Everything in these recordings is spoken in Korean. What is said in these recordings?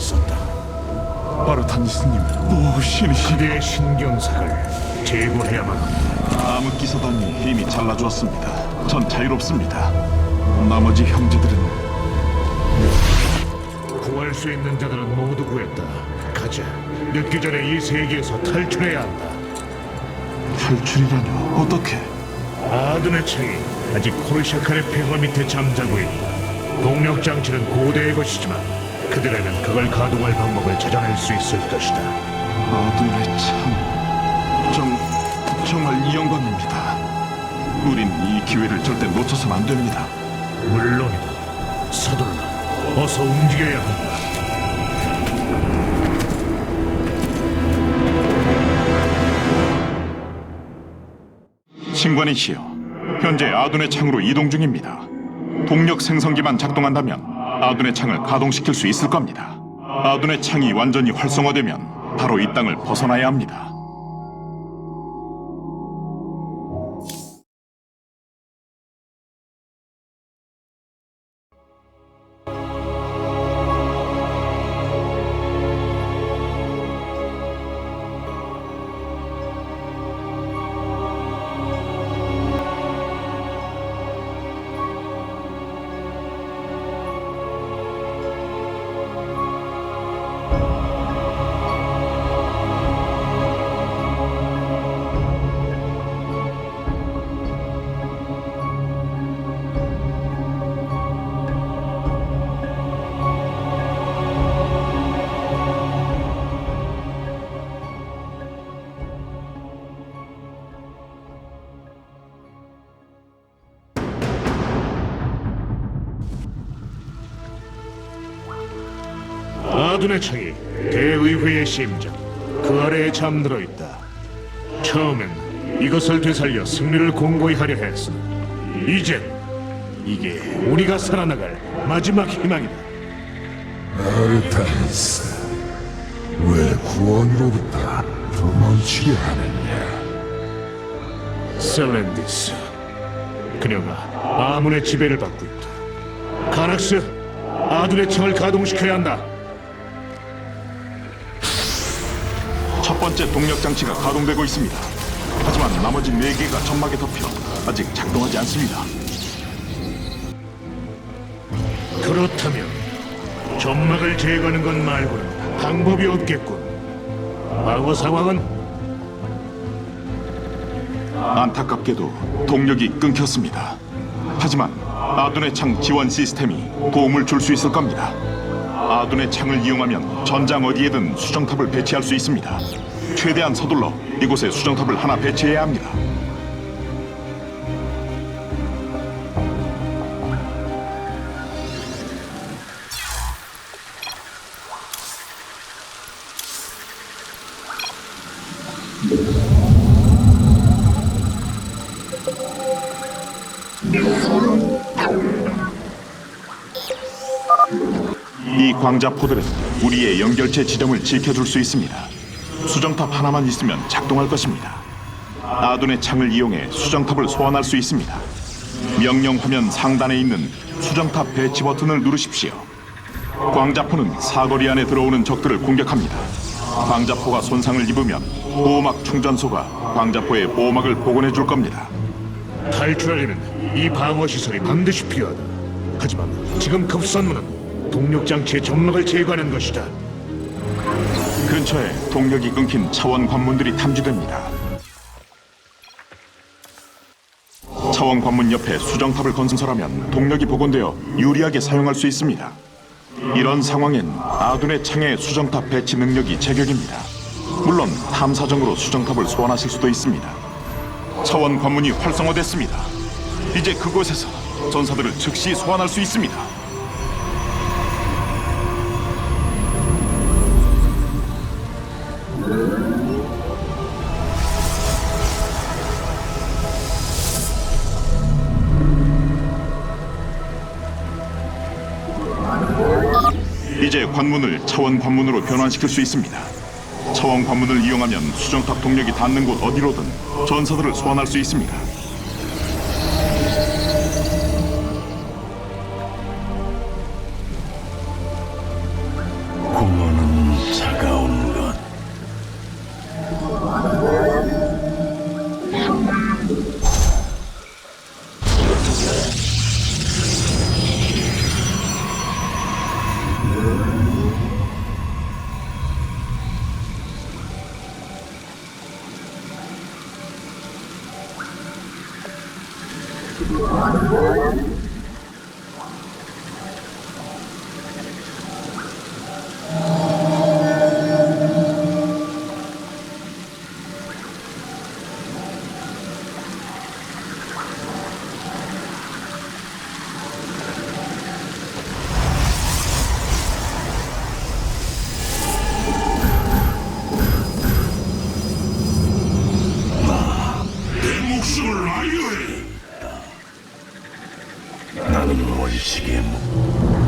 있었다. 바르타니스님, 오 신이시. 그대의 신경삭을 제거해야만 한다. 암흑 기사단이 이미 잘라주었습니다. 전 자유롭습니다. 나머지 형제들은 구할 수 있는 자들은 모두 구했다. 가자. 늦기 전에 이 세계에서 탈출해야 한다. 탈출이라뇨? 어떻게? 아둔의 창이 아직 코르샤칸의 폐허 밑에 잠자고 있다. 동력 장치는 고대의 것이지만 그들에는 그걸 가동할 방법을 찾아낼 수 있을 것이다. 아둔의 참, 정, 정말 이 영광입니다. 우린 이 기회를 절대 놓쳐서는 안 됩니다. 물론이다. 서둘러. 어서 움직여야 한다. 신관이시여, 현재 아둔의 창으로 이동 중입니다. 동력 생성기만 작동한다면 아둔의 창을 가동시킬 수 있을 겁니다. 아둔의 창이 완전히 활성화되면 바로 이 땅을 벗어나야 합니다. 아둔의 창이 대의회의 심장 그 아래에 잠들어 있다. 처음엔 이것을 되살려 승리를 공고히 하려 했으나 이젠 이게 우리가 살아나갈 마지막 희망이다. 아르타니스, 왜 구원으로부터 도망치려 하느냐? 셀렌디스 그녀가 아문의 지배를 받고 있다. 카락스 아둔의 창을 가동시켜야 한다. 번째 동력 장치가 가동되고 있습니다. 하지만 나머지 네 개가 점막에 덮여 아직 작동하지 않습니다. 그렇다면 점막을 제거하는 것 말고는 방법이 없겠군. 과거 상황은 안타깝게도 동력이 끊겼습니다. 하지만 아둔의 창 지원 시스템이 도움을 줄 수 있을 겁니다. 아둔의 창을 이용하면 전장 어디에든 수정탑을 배치할 수 있습니다. 최대한 서둘러 이곳에 수정탑을 하나 배치해야 합니다. 이 광자포들은 우리의 연결체 지점을 지켜줄 수 있습니다. 수정탑 하나만 있으면 작동할 것입니다. 아둔의 창을 이용해 수정탑을 소환할 수 있습니다. 명령 화면 상단에 있는 수정탑 배치 버튼을 누르십시오. 광자포는 사거리 안에 들어오는 적들을 공격합니다. 광자포가 손상을 입으면 보호막 충전소가 광자포에 보호막을 복원해 줄 겁니다. 탈출하려면 이 방어 시설이 반드시 필요하다. 하지만 지금 급선무는 동력 장치의 점막을 제거하는 것이다. 근처에 동력이 끊긴 차원 관문들이 탐지됩니다. 차원 관문 옆에 수정탑을 건설하면 동력이 복원되어 유리하게 사용할 수 있습니다. 이런 상황엔 아둔의 창의 수정탑 배치 능력이 제격입니다. 물론 탐사정으로 수정탑을 소환하실 수도 있습니다. 차원 관문이 활성화됐습니다. 이제 그곳에서 전사들을 즉시 소환할 수 있습니다. 관문을 차원 관문으로 변환시킬 수 있습니다. 차원 관문을 이용하면 수정탑 동력이 닿는 곳 어디로든 전사들을 소환할 수 있습니다. ありがとうございます。 나는 원칙의 목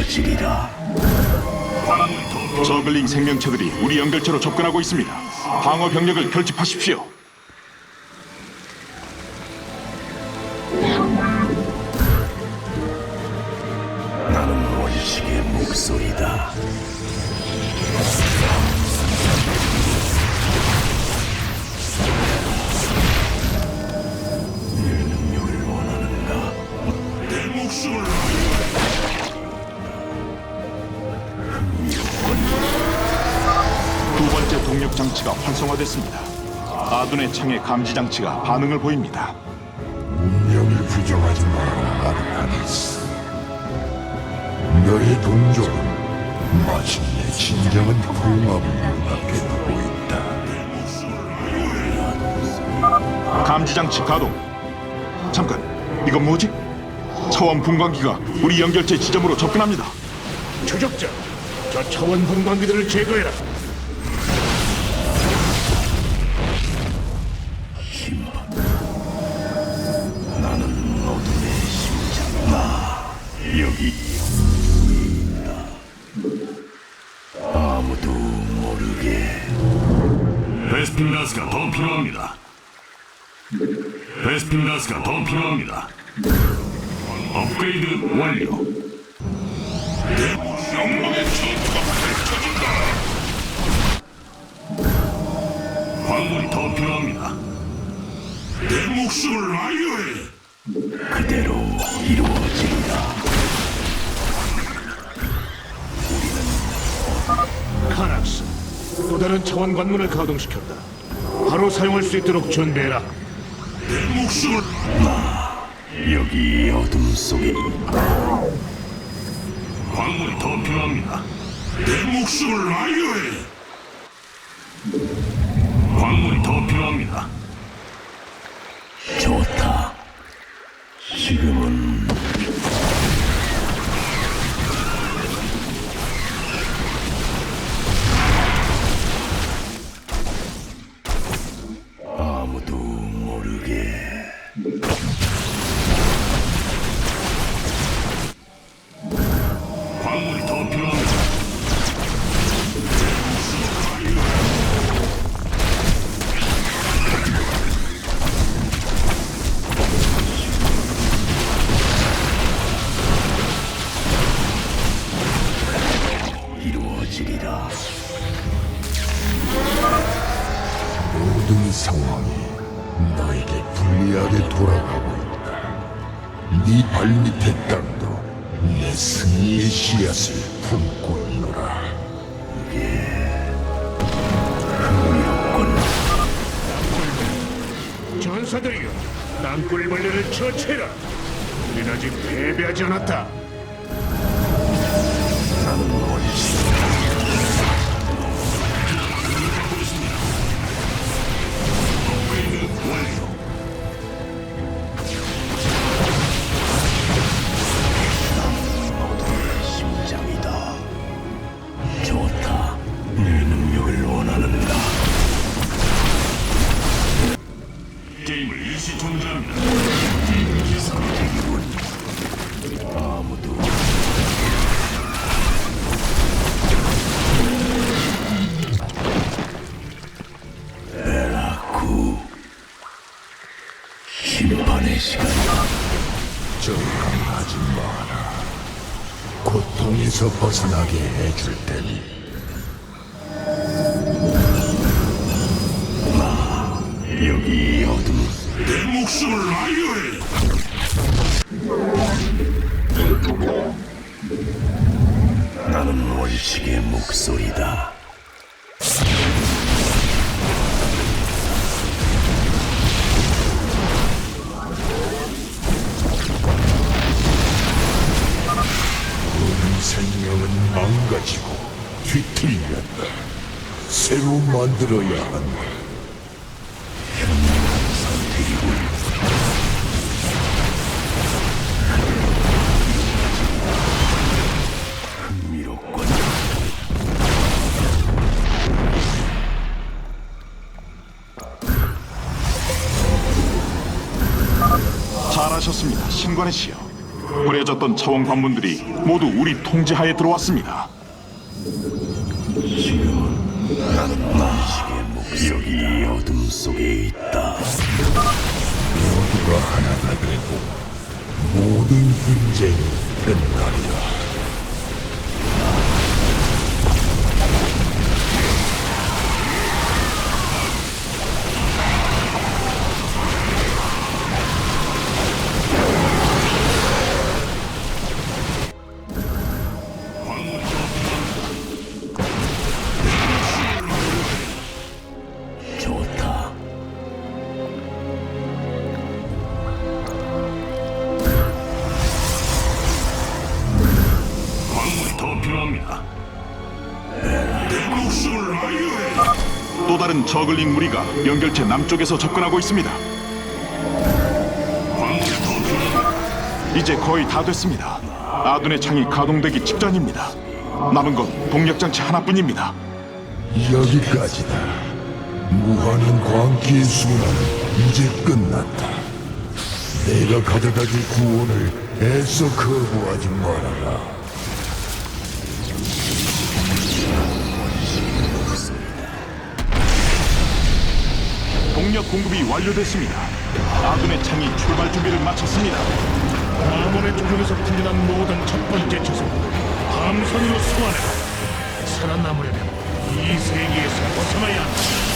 이루어지리라 저글링 생명체들이 우리 연결체로 접근하고 있습니다. 방어 병력을 결집하십시오. 동력 장치가 활성화됐습니다. 아둔의 창의 감지 장치가 반응을 보입니다. 운명을 부정하지 마라, 아르타니스. 너의 동족은 마침내 진정한 풍압을 눈앞에 두고 있다. 감지 장치 가동. 잠깐, 이건 뭐지? 차원 분광기가 우리 연결체 지점으로 접근합니다. 추적자, 저 차원 분광기들을 제거해라. 필요합니다. 베스핀 가스가 더 필요합니다. 업그레이드 완료. 영웅의 전투가 펼쳐진다. 광물이 더 필요합니다. 내 목숨을 아유해 그대로 이루어지리라 카락스, 또 다른 차원 관문을 가동시켰다. 바로 사용할 수 있도록 준비해라. 내 목숨을 여기 어둠 속에. 광물이 더 필요합니다. 내 목숨을 아유해. 광물이 더 필요합니다. 좋다. 지금은 이루어지리라 모든 상황이 너에게 불리하게 돌아가고 있다. 네 발밑의 땅도 내 승리의 씨앗을 품고 있노라. 전사들이여, 땅굴벌레를 처치해라. 우린 아직 패배하지 않았다. 걱정하지 마라. 고통에서 벗어나게 해줄 테니. 나 여기 어둠 내 목숨을 아유해. 나는 원식의 목소리다. 만들어야 한다. 흥미롭군. 잘하셨습니다, 신관의 시여. 버려졌던 차원 관문들이 모두 우리 통제하에 들어왔습니다. 원 칙의 목소리 어둠 속에 있다. 모두가 하나가 되고 모든 분쟁이 끝나리라. 저글링 무리가 연결체 남쪽에서 접근하고 있습니다. 이제 거의 다 됐습니다. 아둔의 창이 가동되기 직전입니다. 남은 건 동력장치 하나뿐입니다. 여기까지다. 무한한 광기의 순환은 이제 끝났다. 내가 가져다줄 구원을 애써 거부하지 말아라. 공급이 완료됐습니다. 아둔의 창이 출발 준비를 마쳤습니다. 아몬의 조종에서 풀려난 모든 첫 번째 초소 함선으로 소환해라 살아남으려면 이 세계에서 벗어나야 한다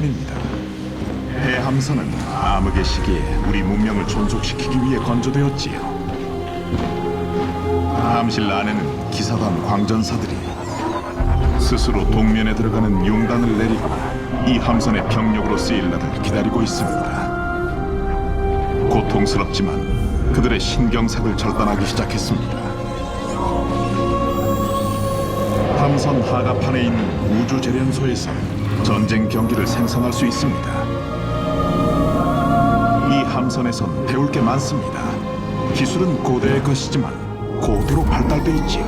함선입니다. 해 함선은 암흑의 시기에 우리 문명을 존속시키기 위해 건조되었지요. 함실 안에는 기사단 광전사들이 스스로 동면에 들어가는 용단을 내리고 이 함선의 병력으로 쓰일 날을 기다리고 있습니다. 고통스럽지만 그들의 신경삭을 절단하기 시작했습니다. 함선 하가판에 있는 우주 재련소에서 전쟁 경기를 생성할 수 있습니다. 이 함선에선 배울 게 많습니다. 기술은 고대의 것이지만 고도로 발달돼 있지요.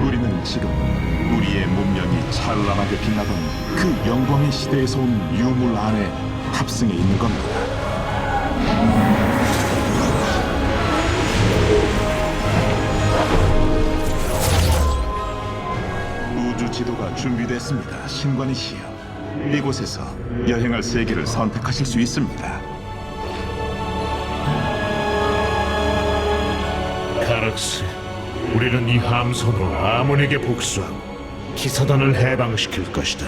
우리는 지금 우리의 문명이 찬란하게 빛나던 그 영광의 시대에서 온 유물 안에 탑승해 있는 겁니다. 준비됐습니다, 신관이시여. 이곳에서 여행할 세계를 선택하실 수 있습니다. 카락스, 우리는 이 함선으로 아몬에게 복수하고 기사단을 해방시킬 것이다.